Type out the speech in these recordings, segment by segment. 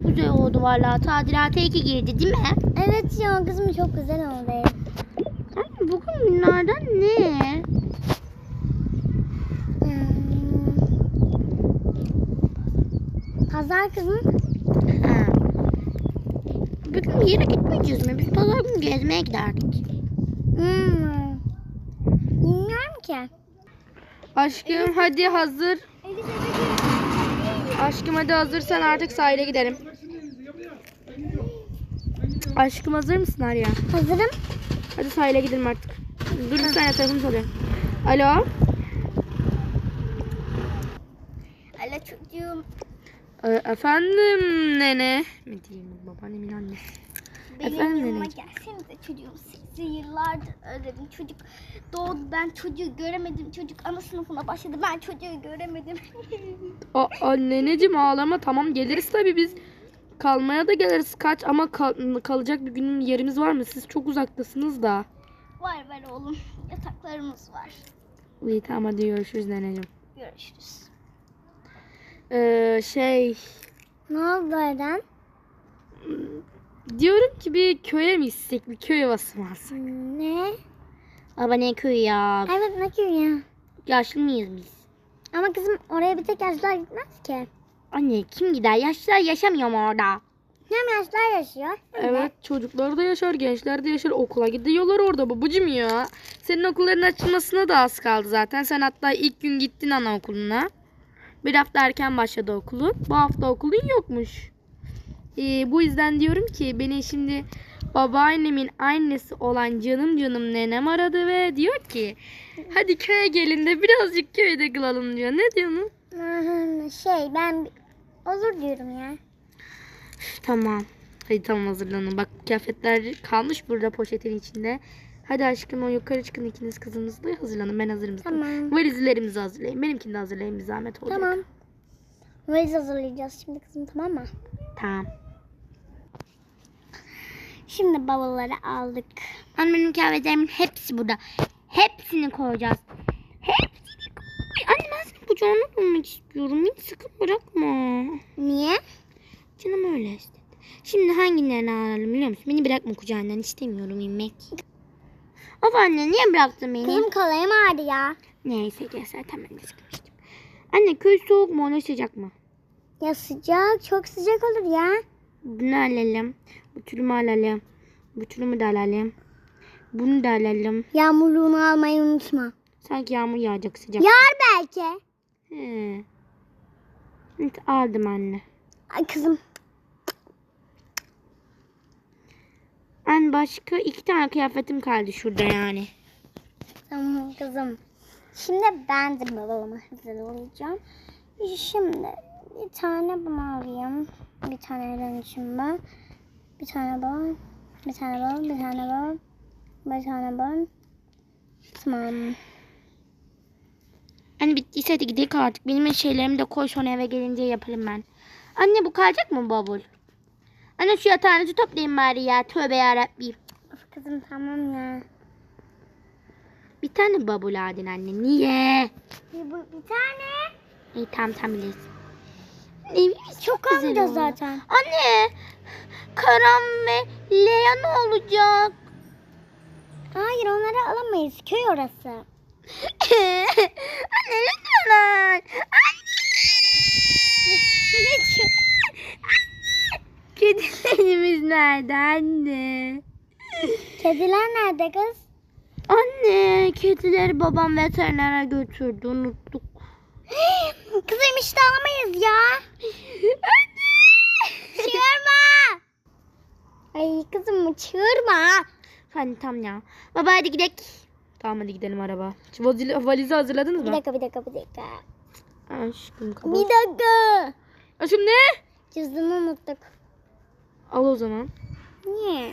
Güzel oldu valla. Tadilata iki girdi değil mi? Evet ya kızım çok güzel oldu. Anne bugün günlerden ne? Hmm. Pazar kızım. Ha. Bugün bir yere gitmeyeceğiz mi? Biz pazar günü gezmeye giderdik. Hmm. Bilmiyorum ki. Aşkım hadi hazır. Aşkım hadi hazırsan artık sahile gidelim. Aşkım hazır mısın Arya? Hazırım. Hadi sahile gidelim artık. Dur bir saniye telefonu çalıyor. Alo. Alo çocuğum. Ee, efendim nene. Ne diyeyim babaannemin annesi. Benim Efendim yanıma neneciğim? gelsenize çocuğum. Sizi yıllardır özledim. Çocuk doğdu. Ben çocuğu göremedim. Çocuk ana sınıfına başladı. Ben çocuğu göremedim. Aa, neneciğim ağlama tamam geliriz tabii biz. Kalmaya da geliriz kaç ama kal- kalacak bir günün yerimiz var mı? Siz çok uzaktasınız da. var var oğlum. Yataklarımız var. İyi tamam hadi görüşürüz neneciğim. Görüşürüz. Ee, şey Ne oldu Eren? Diyorum ki bir köye mi gitsek bir köy havası mı alsak? Ne? Baba ne köyü ya? Evet ne ki ya? Yaşlı mıyız biz? Ama kızım oraya bir tek yaşlılar gitmez ki. Anne kim gider? Yaşlılar yaşamıyor mu orada? Hem yaşlılar yaşıyor. hem de- Evet çocuklar da yaşar gençler de yaşar okula gidiyorlar orada babacım ya. Senin okulların açılmasına da az kaldı zaten. Sen hatta ilk gün gittin anaokuluna. Bir hafta erken başladı okulun. Bu hafta okulun yokmuş. Ee, bu yüzden diyorum ki beni şimdi babaannemin annesi olan canım canım nenem aradı ve diyor ki hadi köye gelin de birazcık köyde kalalım diyor. Ne diyorsun? Şey ben olur diyorum ya. Tamam. Hadi tamam hazırlanın. Bak kıyafetler kalmış burada poşetin içinde. Hadi aşkım o yukarı çıkın ikiniz kızınızla hazırlanın. Ben hazırım. zaten. Tamam. Valizlerimizi hazırlayın. Benimkini de hazırlayın bir zahmet olacak. Tamam. Valiz hazırlayacağız şimdi kızım tamam mı? Tamam. Şimdi bavulları aldık. Annemin kıyafetlerimin hepsi burada. Hepsini koyacağız. Hepsini koy. Anne ben senin kucağına durmak istiyorum. Hiç sıkı bırakma. Niye? Canım öyle istedi. Şimdi hangilerini alalım biliyor musun? Beni bırakma kucağından istemiyorum inmek. Of anne niye bıraktın beni? Kızım kalayım ağrı ya. Neyse zaten ben de sıkmıştım. Anne köy soğuk mu ona sıcak mı? Ya sıcak çok sıcak olur ya. Bunu alalım. Bu tülümü alalım. Bu tülümü de alalım. Bunu da alalım. Yağmurluğunu almayı unutma. Sanki yağmur yağacak sıcak. Yağar belki. He. Evet, aldım anne. Ay kızım. Anne başka iki tane kıyafetim kaldı şurada yani. Tamam kızım. Şimdi ben de balımı hazırlayacağım. Şimdi bir tane bunu alayım. Bir tane Eren için ben. Bir tane bal. Bir tane bal. Bir tane bal. Bir tane bal. Tamam. Anne bittiyse hadi gidelim artık. Benim şeylerimi de koy sonra eve gelince yaparım ben. Anne bu kalacak mı bavul? Anne şu yatağınızı toplayın bari ya. Tövbe yarabbim. Of kızım tamam ya. Bir tane bavul aldın anne. Niye? Bir, bir tane. İyi tamam tamam. Evimiz Çok güzel oldu. zaten. Anne. Karam ve Leya ne olacak? Hayır onları alamayız. Köy orası. anne lütfen. Kedilerimiz nerede anne? Kediler nerede kız? Anne kedileri babam veterinere götürdü unuttuk. Kızım işte alamayız ya. Çığırma. Ay kızım çığırma. Hadi tamam ya. Baba hadi gidelim. Tamam hadi gidelim araba. Valizi, valizi hazırladınız Bir mı? dakika bir dakika bir dakika. Aşkım Bir kapat. dakika. Aşkım ne? Cüzdanı unuttuk. Al o zaman. Niye?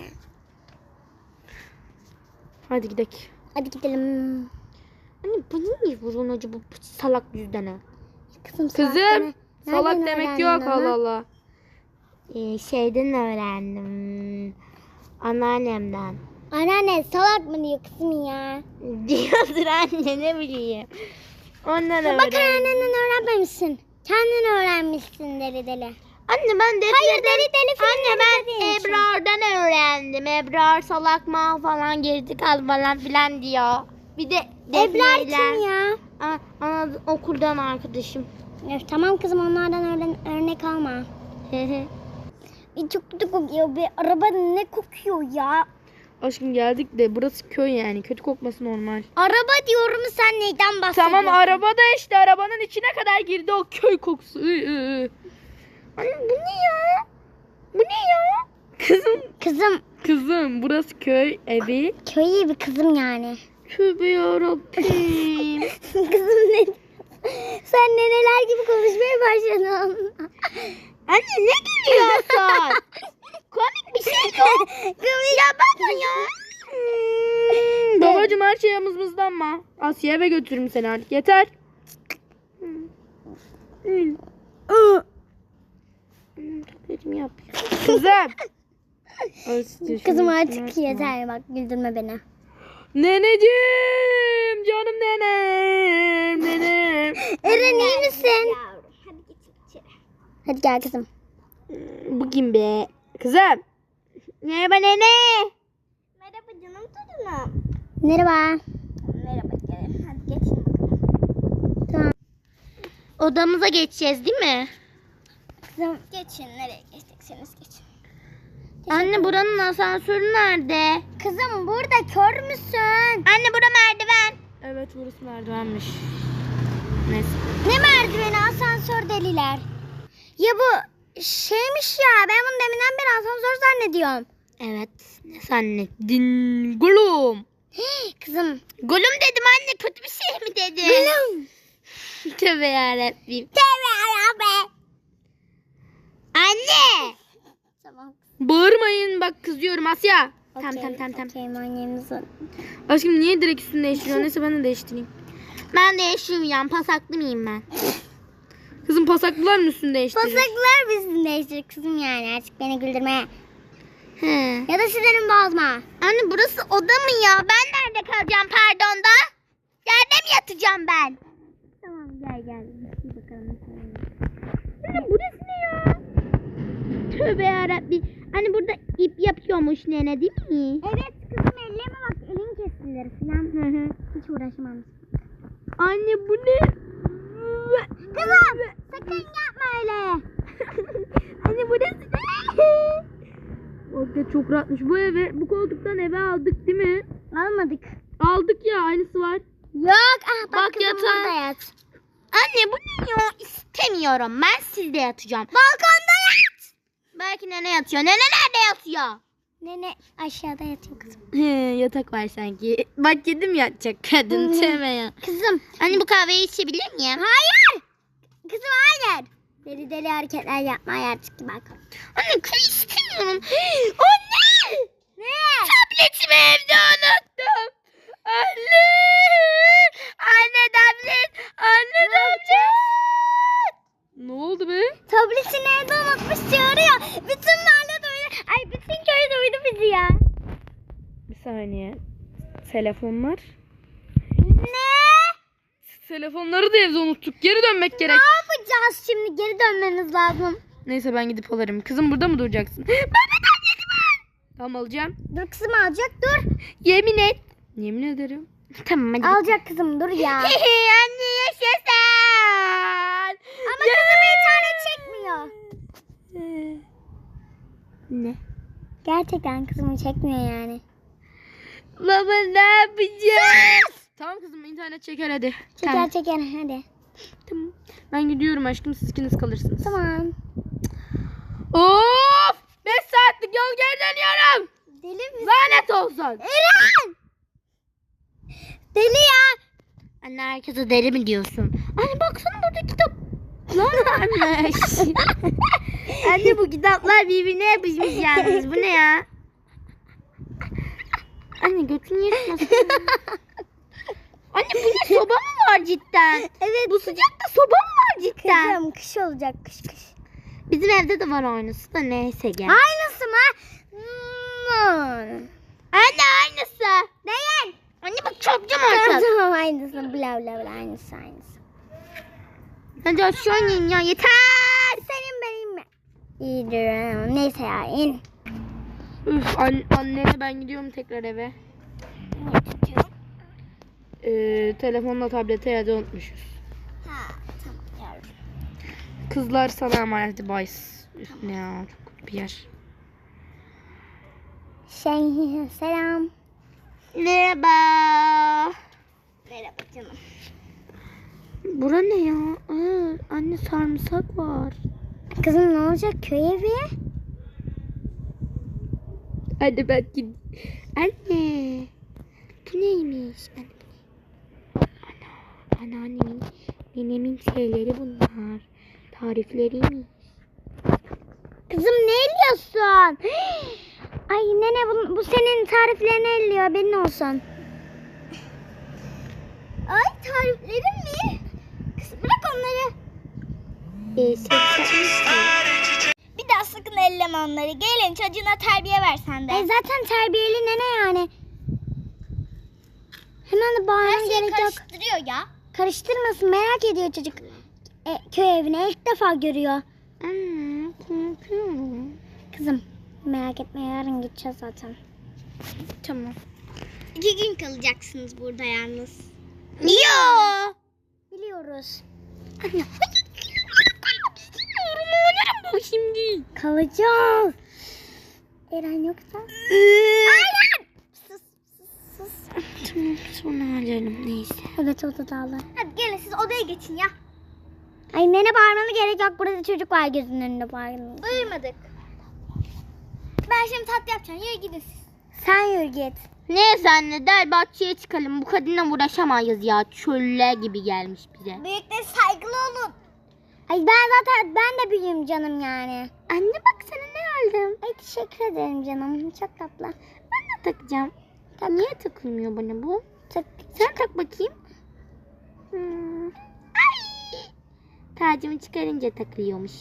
Hadi gidelim. Hadi gidelim. Anne bu niye vurun acaba bu salak yüzden Kızım salak Kızım. Salak Nereden demek öğrendin yok onu? Allah Allah. Ee, şeyden öğrendim. Anneannemden. Anneanne salak mı diyor kızım ya? Diyordur anne ne bileyim. Ondan Bak öğrendim. annenden öğrenmemişsin. Kendin öğrenmişsin deli deli. Anne ben de Hayır, deli deli Anne ben izlediğin için. Ebrar'dan öğrendim. Ebrar salak mı falan geride kaldı falan filan diyor. Bir de Ebrar Defne'yle- kim ya? Aa, aa, okuldan arkadaşım. Öf, tamam kızım onlardan örne- örnek alma. Bir çok kötü kokuyor be. Araba ne kokuyor ya? Aşkım geldik de burası köy yani. Kötü kokması normal. Araba diyorum sen neyden bahsediyorsun? Tamam araba da işte arabanın içine kadar girdi o köy kokusu. Anne bu ne ya? Bu ne ya? Kızım Kızım kızım burası köy evi. köy evi kızım yani. Tövbe yarabbim. kızım ne? Sen neneler gibi konuşmaya başladın. Anne ne gülüyorsun? Komik bir şey yok. ya baba ya. Hmm, Babacım her şey yamızmızdanma. Asya eve götürürüm seni artık yeter. Hmm. Hmm, Tabletim yapıyor. Kızım. Kızım artık yeter bak güldürme beni. Neneciğim canım nenem nenem. Eren iyi misin? Hadi gel kızım. Bu kim be? Kızım. Merhaba nene. Merhaba canım torunum. Merhaba. Merhaba gelin. Hadi geçin Tamam. Odamıza geçeceğiz değil mi? Kızım geçin nereye geçecekseniz geçin. Anne buranın asansörü nerede? Kızım burada kör müsün? Anne bura merdiven. Evet burası merdivenmiş. Neyse. Ne merdiveni asansör deliler. Ya bu şeymiş ya ben bunu deminden beri asansör zannediyorum. Evet. Ne zannettin? Gulum. Kızım. Gülüm dedim anne kötü bir şey mi dedin? Gülüm. Tövbe yarabbim. Tövbe yarabbim. Anne. Bağırmayın bak kızıyorum Asya. Tamam, tamam, tamam, tamam. Okey manyağımızın. Aşkım niye direkt üstünü değiştiriyorsun? Neyse ben de değiştireyim. Ben de yaşıyorum pasaklı mıyım ben? Kızım pasaklılar mı üstünü değiştiriyor? Pasaklar bizim değiştir kızım yani artık beni güldürmeye. He. Ya da sinirimi bozma. Anne burası oda mı ya? Ben nerede kalacağım pardon da? Yerde mi yatacağım ben? Tamam gel gel. Bir bakalım. Anne burası ne ya? Tövbe yarabbim. Anne burada ip yapıyormuş nene değil mi? Evet kızım ellerime bak elin kesilir falan. Hiç uğraşamam. Anne bu ne? Kızım sakın yapma öyle. Anne burası ne? Orada çok rahatmış. Bu eve, bu koltuktan eve aldık değil mi? Almadık. Aldık ya aynısı var. Yok ah bak, Bak kızım burada yat. Anne bu ne ya? İstemiyorum. Ben sizde yatacağım. Balkonda yat. Belki nene yatıyor. Nene nerede yatıyor? Nene aşağıda yatıyor kızım. Yatak var sanki. Bak yedim yatacak kadın ya. Kızım. Anne bu kahveyi içebilir miyim? Hayır. Kızım hayır. Deli deli hareketler yapma artık bak. Anne kül istemiyorum. Anne! Ne? Tabletimi evde unuttum. Anne! Anne tablet! Anne tablet! Ne oldu be? Tabletini evde unutmuş çağırıyor. Bütün mahalle duydu. Ay bütün köy duydu bizi ya. Bir saniye. Telefonlar. Ne? Telefonları da evde unuttuk. Geri dönmek gerek. Ne yapacağız şimdi? Geri dönmemiz lazım. Neyse ben gidip alırım. Kızım burada mı duracaksın? Ben de tableti var. Tamam alacağım. Dur kızım alacak dur. Yemin et. Yemin ederim. Tamam hadi. Alacak kızım dur ya. Anne yaşasın. Ama kızım internet çekmiyor. Ne? Gerçekten kızımı çekmiyor yani. Baba ne yapacağız? Tamam kızım internet çeker hadi. Çeker Tamam. çeker hadi. Tamam. Ben gidiyorum aşkım siz ikiniz kalırsınız. Tamam. Of! 5 saatlik yol geri dönüyorum. Deli misin? Lanet olsun. Eren! Deli ya. Anne herkese deli mi diyorsun? Anne baksana burada kitap. Lan varmış. Anne bu kitaplar birbirine yapışmış yalnız. Bu ne ya? Anne götünü yırtmasın. Anne bu ne soba mı var cidden? Evet. Bu sıcakta soba mı var cidden? Kızım kış olacak kış kış. Bizim evde de var aynısı da neyse gel. Aynısı mı? Hmm. Anne aynısı. Değil. Anne bak Tamam artık. tamam aynısı. Bla bla bla aynısı aynısı. Hadi aşağı inin ya yeter. Senin benim mi? İyidir. Neyse ya in. Üf an- annene ben gidiyorum tekrar eve. Ee, telefonla tablete evde unutmuşuz. Ha tamam yavrum. Kızlar sana emanet Bays. Üf ne ya çok bir yer. Şey selam. Merhaba. Merhaba canım. Bura ne ya? Aa, anne sarımsak var. Kızım ne olacak köy evi? Hadi ben gid. Anne. Bu neymiş? Bu ne? Ana. Anneannemin, nenemin şeyleri bunlar. Tarifleriymiş. Kızım ne eliyorsun? Ay nene bu, bu senin tariflerini elliyor haberin olsun. Ay tariflerim mi? Kızım bırak onları. Ee, ki. Bir daha sakın elleme onları. Gelin çocuğuna terbiye ver sen de. E zaten terbiyeli nene yani. Hemen de bağırmam gerek yok. karıştırıyor ya. Karıştırmasın merak ediyor çocuk. E, köy evine ilk defa görüyor. Kızım merak etme yarın gideceğiz zaten. Tamam. İki gün kalacaksınız burada yalnız. Yo. Biliyoruz. Anne. Şimdi. Kalacağız. Eren yoksa? Aynen. Sus sus sus. Tamam sonra hallerim neyse. Evet odadalar. Hadi gelin siz odaya geçin ya. Ay nene bağırmanı gerek yok. Burada çocuk var gözünün önünde bağırmanı. Duymadık. Ben şimdi tatlı yapacağım. Yürü gidin siz. Sen yürü git. Neyse anne der bahçeye çıkalım. Bu kadınla uğraşamayız ya. Çöller gibi gelmiş bize. Büyüklere saygılı olun. Ay ben zaten ben de büyüğüm canım yani. Anne bak sana ne aldım. Ay teşekkür ederim canım. Çok tatlı. Ben de takacağım. Niye takılmıyor bana bu? Tak. Sen tak bakayım. Hmm. Ay. Tacımı çıkarınca takılıyormuş.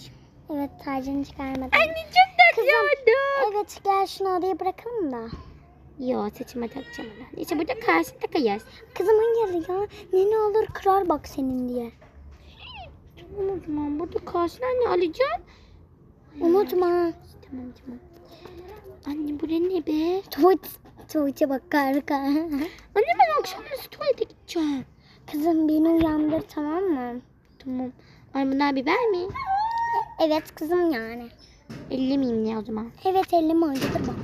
Evet tacını çıkarmadım. Anne çok tatlı oldu. Evet gel şunu odaya bırakalım da. Yo saçıma takacağım onu. Neyse burada karşı takacağız. Kızım hayır ya. Ne ne olur kırar bak senin diye. Zaman burada karşına ne alacağım? Unutma. Tamam tamam. Anne bu ne be? Tuğut. Tuğut'a bak karka. Anne ben akşam nasıl tuvalete gideceğim? Kızım beni uyandır tamam mı? Tamam. Ay bunlar biber mi? Evet kızım yani. Ellemeyeyim ne o zaman? Evet elim acıdır bak.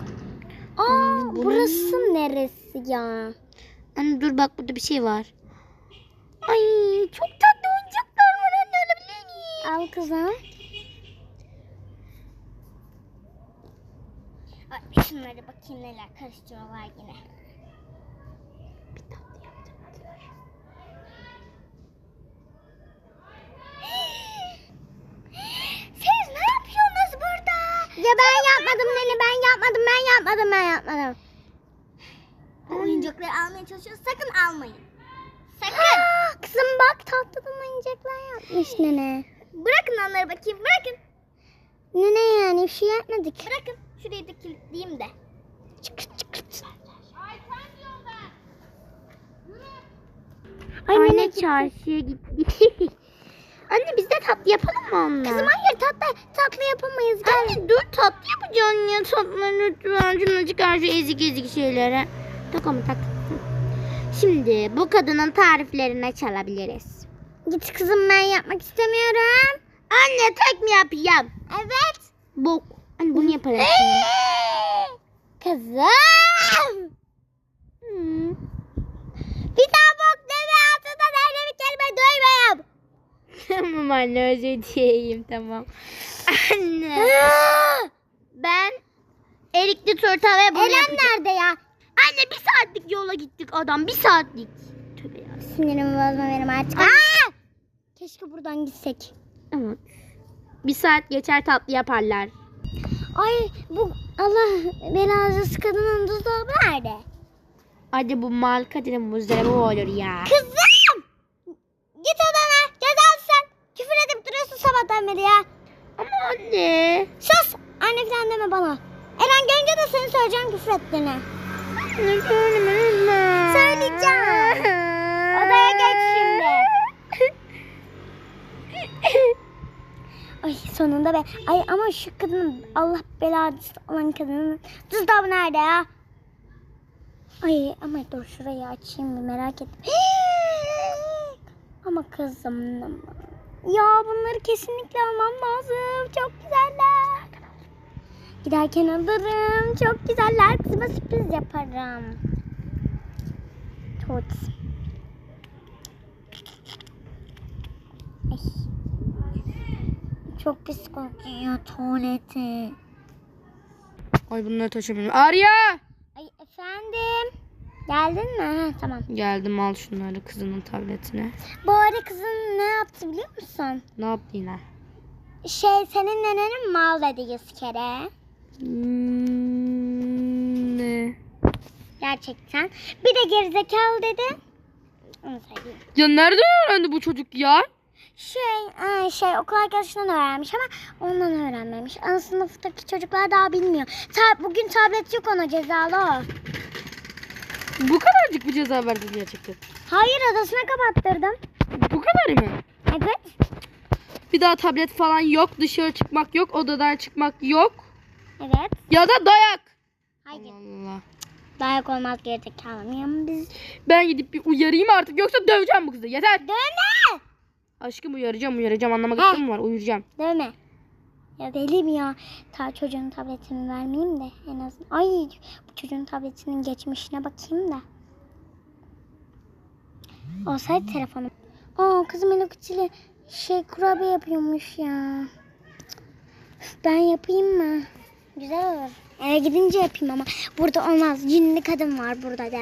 Aa Hmm, bu ne? burası neresi ya? Anne dur bak burada bir şey var. Ay çok Al kızım. Ay, şunlara bakayım neler karıştırıyorlar yine. Bir tatlı yaptırmadılar. Siz ne yapıyorsunuz burada? Ya ben yapmadım Nene ben yapmadım ben yapmadım ben yapmadım. Oyuncakları almaya çalışıyoruz sakın almayın. Sakın. kızım bak tatlıdan oyuncaklar yapmış Nene. Bırakın onları bakayım bırakın. Nene yani bir şey yapmadık. Bırakın şurayı da kilitleyeyim de. Ay Ay, Anne çarşıya gitti. Anne biz de tatlı yapalım mı onunla? Kızım hayır tatlı tatlı yapamayız gel. Anne dur tatlı yapacaksın ya tatlıları lütfen. Şunu çıkar şu ezik ezik şeylere. Tak onu tak. Şimdi bu kadının tariflerini çalabiliriz. Git kızım ben yapmak istemiyorum. Anne tek mi yapayım? Evet. Bok. Anne bunu yaparım şimdi. Kızım. Hmm. Bir daha bok deme altından öyle bir kelime duymayayım. tamam anne özür dileyim tamam. Anne ben erikli turta ve bunu Eren yapacağım. nerede ya? Anne bir saatlik yola gittik adam bir saatlik. Tövbe ya. Sinirimi bozma benim artık. Aa! Keşke buradan gitsek. Evet. Bir saat geçer tatlı yaparlar. Ay bu Allah belasız kadının buzdolabı nerede? Hadi bu mal kadının buzdolabı olur ya. Kızım! Git odana. Cezalısın. Küfür edip duruyorsun sabahtan beri ya. Ama anne. Sus! Anne falan deme bana. Eren gelince de seni söyleyeceğim küfür ettiğini. Söyleyeceğim. Odaya geç şimdi. Ay sonunda be. Ay ama şu kadının Allah belası olan kadının cüzdanı nerede ya? Ay ama dur şurayı açayım bir merak ettim. ama kızım. Ya bunları kesinlikle almam lazım. Çok güzeller. Giderken alırım. Çok güzeller. Kızıma sürpriz yaparım. Tut. Ay. Çok pis kokuyor tuvaleti. Ay bunları taşımıyorum. Arya! Ay efendim. Geldin mi? Ha, tamam. Geldim al şunları kızının tabletine. Bu arada kızın ne yaptı biliyor musun? Ne yaptı yine? Şey senin nenenin mal dedi yüz kere. Hmm, ne? Gerçekten. Bir de gerizekalı dedi. Onu söyleyeyim. Ya nereden öğrendi bu çocuk ya? Şey, e, şey okul arkadaşından öğrenmiş ama ondan öğrenmemiş. Ana sınıftaki çocuklar daha bilmiyor. Ta, bugün tablet yok ona cezalı o. Bu kadarcık bir ceza verdi gerçekten. Hayır odasına kapattırdım. Bu kadar mı? Evet. Bir daha tablet falan yok. Dışarı çıkmak yok. Odadan çıkmak yok. Evet. Ya da dayak. Hayır. Allah Allah. Dayak olmaz gerizekalı biz? Ben gidip bir uyarayım artık. Yoksa döveceğim bu kızı. Yeter. Dövme. Aşkım uyaracağım uyaracağım. Anlamak Heh. istemiyorum var. Uyaracağım. Dövme. Ya deli mi ya? Ta çocuğun tabletini vermeyeyim de en azından. Ay bu çocuğun tabletinin geçmişine bakayım da. Olsaydı telefonum. Aa kızım Hello Kitty'li şey kurabiye yapıyormuş ya. Ben yapayım mı? Güzel olur. Eve gidince yapayım ama burada olmaz. Cinli kadın var burada da.